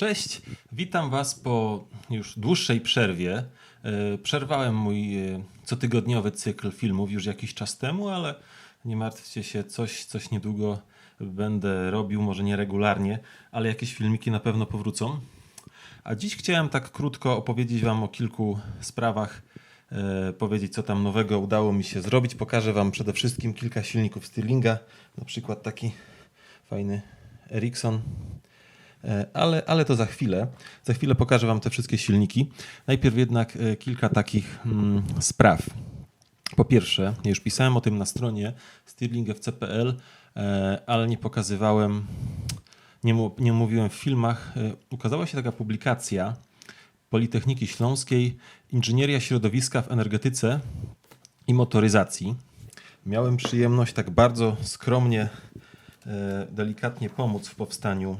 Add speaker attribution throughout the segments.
Speaker 1: Cześć, witam Was po już dłuższej przerwie. E, Przerwałem mój e, cotygodniowy cykl filmów już jakiś czas temu, ale nie martwcie się, coś, coś niedługo będę robił, może nie regularnie, ale jakieś filmiki na pewno powrócą. A dziś chciałem tak krótko opowiedzieć Wam o kilku sprawach, e, powiedzieć co tam nowego udało mi się zrobić. Pokażę Wam przede wszystkim kilka silników Stirlinga, na przykład taki fajny Ericsson. E, Ale, ale to za chwilę. Za chwilę pokażę Wam te wszystkie silniki. Najpierw jednak e, kilka takich mm, spraw. Po pierwsze, już pisałem o tym na stronie stirlingfc.pl, e, ale nie pokazywałem, nie, nie mówiłem w filmach. Ukazała się taka publikacja Politechniki Śląskiej Inżynieria środowiska w energetyce i motoryzacji. Miałem przyjemność tak bardzo skromnie, delikatnie pomóc w powstaniu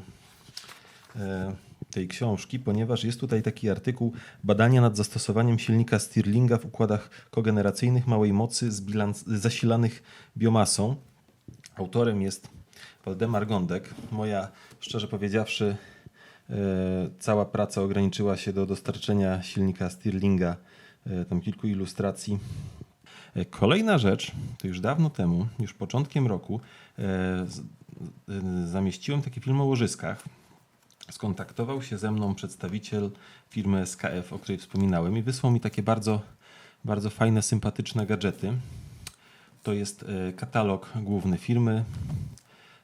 Speaker 1: tej książki, ponieważ jest tutaj taki artykuł Badania nad zastosowaniem silnika Stirlinga w układach kogeneracyjnych małej mocy zasilanych biomasą. Autorem jest Waldemar Gądek. Moja, szczerze powiedziawszy, e, cała praca ograniczyła się do dostarczenia silnika Stirlinga, e, tam kilku ilustracji. E, Kolejna rzecz, to już dawno temu, już początkiem roku, e, e, zamieściłem taki film o łożyskach. Skontaktował się ze mną przedstawiciel firmy SKF, o której wspominałem, i wysłał mi takie bardzo, bardzo fajne, sympatyczne gadżety. To jest e, katalog główny firmy,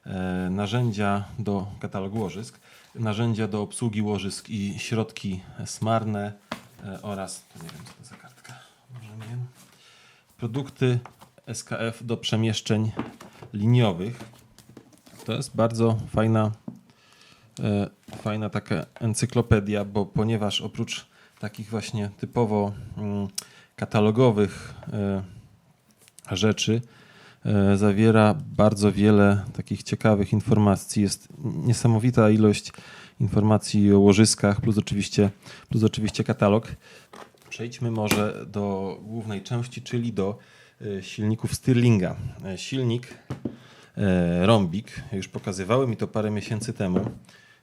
Speaker 1: e, narzędzia do katalogu łożysk, narzędzia do obsługi łożysk i środki smarne e, oraz, nie wiem co to za kartka, może nie wiem, produkty SKF do przemieszczeń liniowych. To jest bardzo fajna, fajna taka encyklopedia, bo ponieważ oprócz takich właśnie typowo mm, katalogowych e, rzeczy, e, zawiera bardzo wiele takich ciekawych informacji. Jest niesamowita ilość informacji o łożyskach, plus oczywiście, plus oczywiście katalog. Przejdźmy może do głównej części, czyli do e, silników Stirlinga. E, Silnik e, Rombik, już pokazywałem mi to parę miesięcy temu.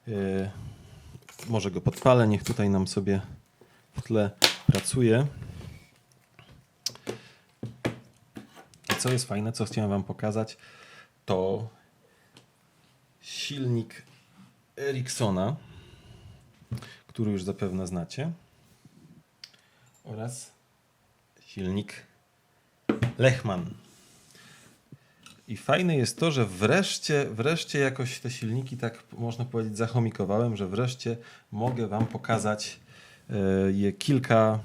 Speaker 1: E, Może go podpalę, niech tutaj nam sobie w tle pracuje. I co jest fajne, co chciałem Wam pokazać, to silnik Ericssona, który już zapewne znacie, oraz silnik Lechman. I fajne jest to, że wreszcie, wreszcie jakoś te silniki, tak można powiedzieć, zachomikowałem, że wreszcie mogę Wam pokazać e, je kilka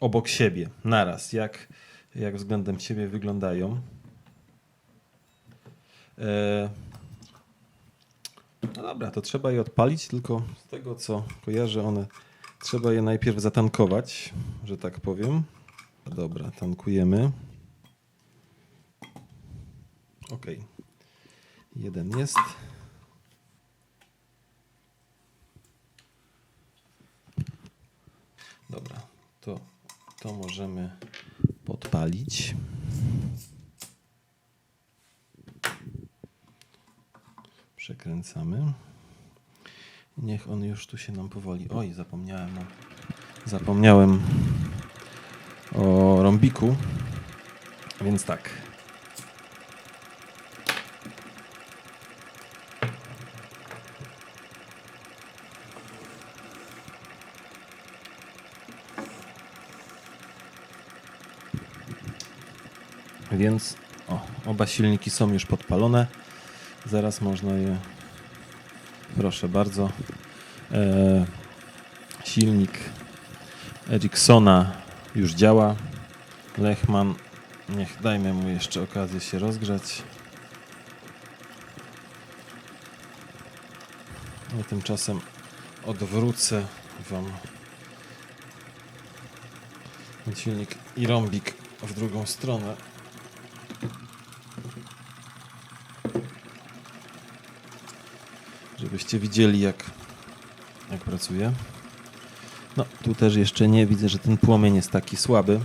Speaker 1: obok siebie, naraz, jak, jak względem siebie wyglądają. E, No dobra, to trzeba je odpalić, tylko z tego co kojarzę, one trzeba je najpierw zatankować, że tak powiem. Dobra, tankujemy. Ok. Jeden jest. Dobra, to, to możemy podpalić. Przekręcamy. Niech on już tu się nam powoli. Oj, zapomniałem. o- Zapomniałem o rąbiku. Więc tak. Więc o, oba silniki są już podpalone. Zaraz można je. Proszę bardzo. E, silnik Ericssona już działa. Lechman, niech dajmy mu jeszcze okazję się rozgrzać. Ja tymczasem odwrócę Wam silnik i rąbik w drugą stronę. Widzieli jak, jak pracuje. No, tu też jeszcze nie widzę, że ten płomień jest taki słaby.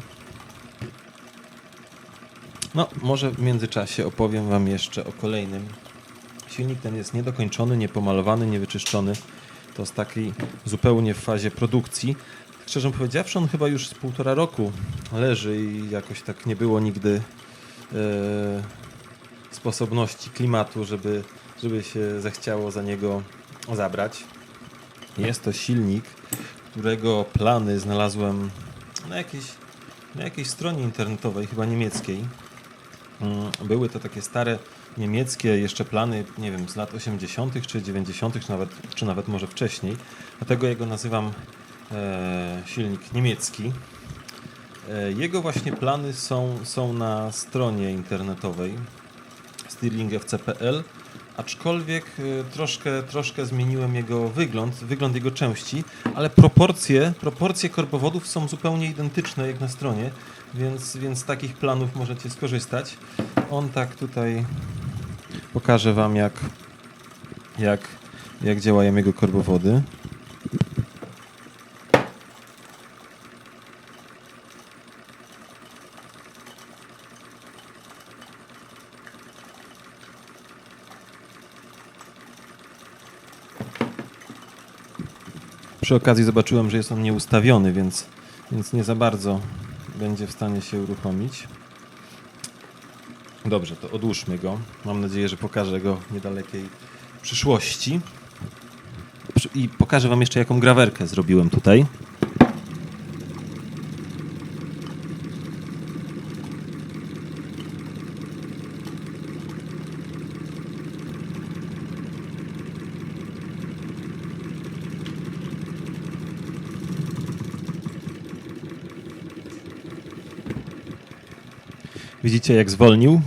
Speaker 1: No, może w międzyczasie opowiem Wam jeszcze o kolejnym. Silnik ten jest niedokończony, niepomalowany, niewyczyszczony. to z takiej zupełnie w fazie produkcji. Szczerze powiedziawszy, on chyba już z półtora roku leży i jakoś tak nie było nigdy e, sposobności klimatu, żeby, żeby się zechciało za niego zabrać. Jest to silnik, którego plany znalazłem na jakiejś, na jakiejś stronie internetowej, chyba niemieckiej. Mm, Były to takie stare niemieckie jeszcze plany, nie wiem, z lat 80. czy 90., czy nawet, czy nawet może wcześniej. Dlatego ja go nazywam e, silnik niemiecki. E, jego właśnie plany są, są na stronie internetowej stirlingfc.pl aczkolwiek e, troszkę, troszkę zmieniłem jego wygląd, wygląd jego części, ale proporcje, proporcje korbowodów są zupełnie identyczne jak na stronie, więc, więc z takich planów możecie skorzystać. On tak tutaj pokaże Wam jak, jak, jak działają jego korbowody. Przy okazji zobaczyłem, że jest on nieustawiony, więc, więc nie za bardzo będzie w stanie się uruchomić. Dobrze, to odłóżmy go. Mam nadzieję, że pokażę go w niedalekiej przyszłości. Przy- I pokażę Wam jeszcze, jaką grawerkę zrobiłem tutaj. Widzicie, jak zwolnił?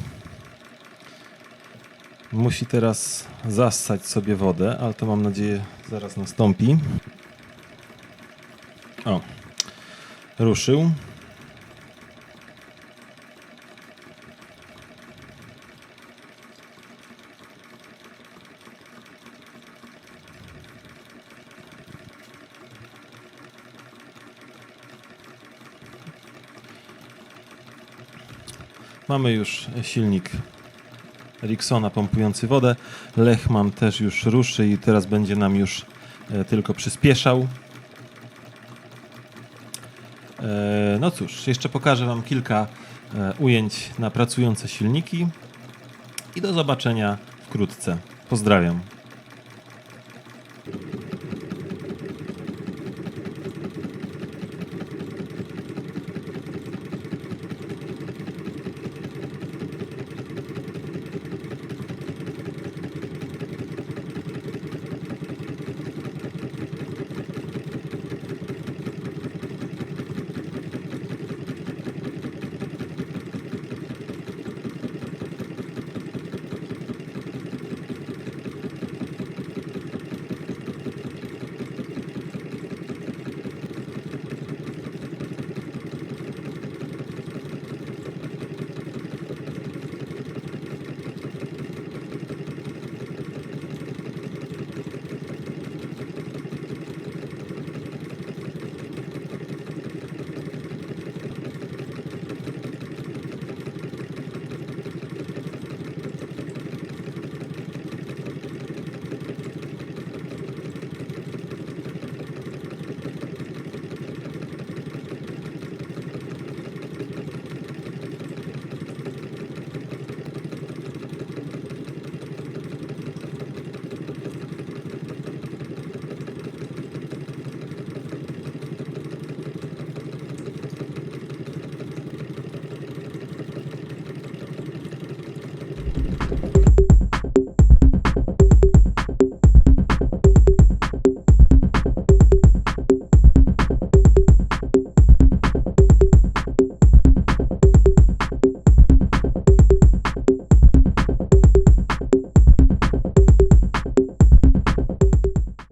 Speaker 1: Musi teraz zassać sobie wodę, ale to mam nadzieję zaraz nastąpi. O, ruszył. Mamy już silnik Rixona pompujący wodę. Lechman też już ruszy i teraz będzie nam już e, tylko przyspieszał. E, No cóż, jeszcze pokażę Wam kilka e, ujęć na pracujące silniki i do zobaczenia wkrótce. Pozdrawiam.